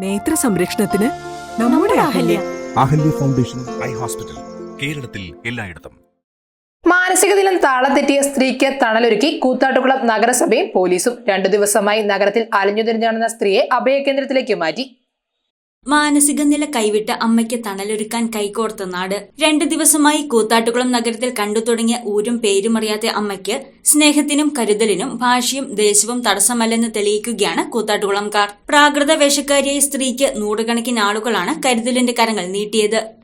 നേത്ര സംരക്ഷണത്തിന് നമ്മുടെ Ahalya. Ahalya. Foundation eye hospital കേരളത്തിൽ എല്ലായിടത്തും. മാനസിക ദിനം താളത്തെറ്റിയ സ്ത്രീക്ക് തണലൊരുക്കി കൂത്താട്ടുകുളം നഗരസഭയും പോലീസും. രണ്ടു ദിവസമായി നഗരത്തിൽ അലഞ്ഞു അലഞ്ഞുതിരിഞ്ഞാടുന്ന സ്ത്രീയെ അഭയകേന്ദ്രത്തിലേക്ക് മാറ്റി. മാനസിക നില കൈവിട്ട് അമ്മയ്ക്ക് തണലൊരുക്കാൻ കൈകോർത്ത നാട്. രണ്ടു ദിവസമായി കൂത്താട്ടുകുളം നഗരത്തിൽ കണ്ടു തുടങ്ങിയ ഊരും പേരും അറിയാത്ത അമ്മയ്ക്ക് സ്നേഹത്തിനും കരുതലിനും ഭാഷയും ദേശവും തടസ്സമല്ലെന്ന് തെളിയിക്കുകയാണ് കൂത്താട്ടുകുളംകാർ. പ്രാകൃത വേഷക്കാരിയായ സ്ത്രീക്ക് നൂറുകണക്കിന് ആളുകളാണ് കരുതലിന്റെ കരങ്ങൾ നീട്ടിയത്.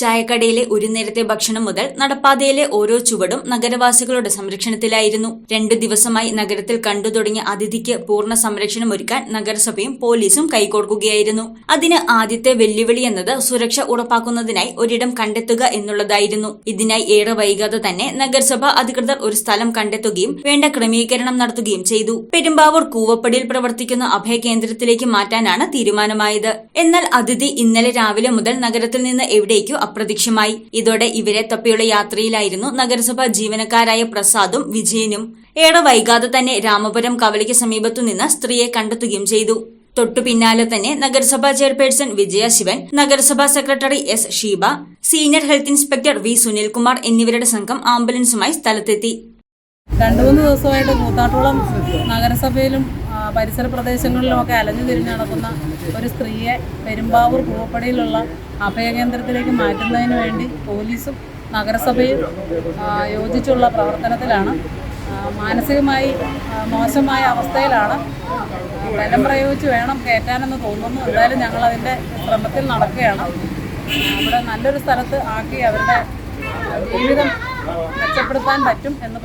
ചായക്കടയിലെ ഒരു നേരത്തെ ഭക്ഷണം മുതൽ നടപ്പാതയിലെ ഓരോ ചുവടും നഗരവാസികളുടെ സംരക്ഷണത്തിലായിരുന്നു. രണ്ടു ദിവസമായി നഗരത്തിൽ കണ്ടു തുടങ്ങിയ അതിഥിക്ക് പൂർണ സംരക്ഷണം ഒരുക്കാൻ നഗരസഭയും പോലീസും കൈകോർക്കുകയായിരുന്നു. അതിന് ആദ്യത്തെ വെല്ലുവിളി എന്നത് സുരക്ഷ ഉറപ്പാക്കുന്നതിനായി ഒരിടം കണ്ടെത്തുക എന്നുള്ളതായിരുന്നു. ഇതിനായി ഏറെ വൈകാതെ തന്നെ നഗരസഭ അധികൃതർ ഒരു സ്ഥലം കണ്ടെത്തുകയും വേണ്ട ക്രമീകരണം നടത്തുകയും ചെയ്തു. പെരുമ്പാവൂർ കൂവപ്പടിയിൽ പ്രവർത്തിക്കുന്ന അഭയ കേന്ദ്രത്തിലേക്ക് മാറ്റാനാണ് തീരുമാനമായത്. എന്നാൽ അതിഥി ഇന്നലെ രാവിലെ മുതൽ നഗരത്തിൽ നിന്ന് എവിടേക്കോ അപ്രത്യക്ഷമായി. ഇതോടെ ഇവരെ തപ്പിയുള്ള യാത്രയിലായിരുന്നു നഗരസഭാ ജീവനക്കാരായ പ്രസാദും വിജയനും. ഏറെ വൈകാതെ തന്നെ രാമപുരം കവലയ്ക്ക് സമീപത്തുനിന്ന് സ്ത്രീയെ കണ്ടെത്തുകയും ചെയ്തു. തൊട്ടു പിന്നാലെ തന്നെ നഗരസഭാ ചെയർപേഴ്സൺ വിജയ ശിവൻ നഗരസഭാ secretary S Sheeba senior health inspector V Sunilkumar എന്നിവരുടെ സംഘം ആംബുലൻസുമായി സ്ഥലത്തെത്തി. രണ്ടു മൂന്ന് ദിവസമായിട്ട് കൂത്താട്ടോളം നഗരസഭയിലും പരിസര പ്രദേശങ്ങളിലുമൊക്കെ അലഞ്ഞു തിരിഞ്ഞ് നടക്കുന്ന ഒരു സ്ത്രീയെ പെരുമ്പാവൂർ പൂവപ്പടിയിലുള്ള അഭയകേന്ദ്രത്തിലേക്ക് മാറ്റുന്നതിന് വേണ്ടി പോലീസും നഗരസഭയും യോജിച്ചുള്ള പ്രവർത്തനത്തിലാണ്. മാനസികമായി മോശമായ അവസ്ഥയിലാണ്. ബലം പ്രയോഗിച്ച് വേണം കയറ്റാനെന്ന് തോന്നുന്നു. എന്തായാലും ഞങ്ങളതിന്റെ ശ്രമത്തിൽ നടക്കുകയാണ്. അവിടെ നല്ലൊരു സ്ഥലത്ത് ആക്കി അവരുടെ ജീവിതം മെച്ചപ്പെടുത്താൻ പറ്റും എന്ന്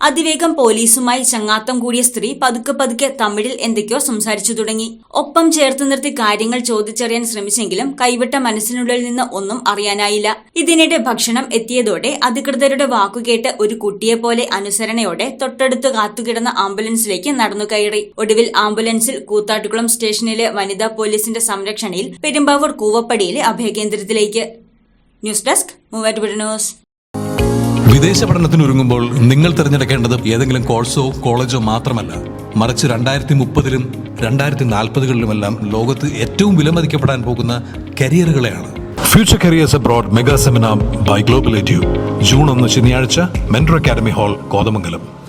അതിവേഗം പോലീസുമായി ചങ്ങാത്തം കൂടിയ സ്ത്രീ പതുക്കെ പതുക്കെ തമിഴിൽ എന്തൊക്കെയോ സംസാരിച്ചു തുടങ്ങി. ഒപ്പം ചേർത്ത് നിർത്തി കാര്യങ്ങൾ ചോദിച്ചറിയാൻ ശ്രമിച്ചെങ്കിലും കൈവിട്ട മനസ്സിനുള്ളിൽ നിന്ന് ഒന്നും അറിയാനായില്ല. ഇതിനിടെ ഭക്ഷണം എത്തിയതോടെ അധികൃതരുടെ വാക്കുകേട്ട് ഒരു കുട്ടിയെ പോലെ അനുസരണയോടെ തൊട്ടടുത്ത് കാത്തുകിടന്ന ആംബുലൻസിലേക്ക് നടന്നു കയറി. ഒടുവിൽ ആംബുലൻസിൽ കൂത്താട്ടുകുളം സ്റ്റേഷനിലെ വനിതാ പോലീസിന്റെ സംരക്ഷണയിൽ പെരുമ്പാവൂർ കൂവപ്പടിയിലെ അഭയകേന്ദ്രത്തിലേക്ക്. News desk Muvattupuzha news. വിദേശ പഠനത്തിന് ഒരുങ്ങുമ്പോൾ നിങ്ങൾ തിരഞ്ഞെടുക്കേണ്ടത് ഏതെങ്കിലും കോഴ്സോ കോളേജോ മാത്രമല്ല. മറിച്ച് രണ്ടായിരത്തി മുപ്പതിലും രണ്ടായിരത്തി നാൽപ്പതുകളിലുമെല്ലാം ലോകത്ത് ഏറ്റവും വിലമതിക്കപ്പെടാൻ പോകുന്ന കരിയറുകളെയാണ്. Future careers abroad mega seminar by global edu June ഒന്ന് ശനിയാഴ്ച മെൻട്രോ അക്കാദമി ഹാൾ കോതമംഗലം.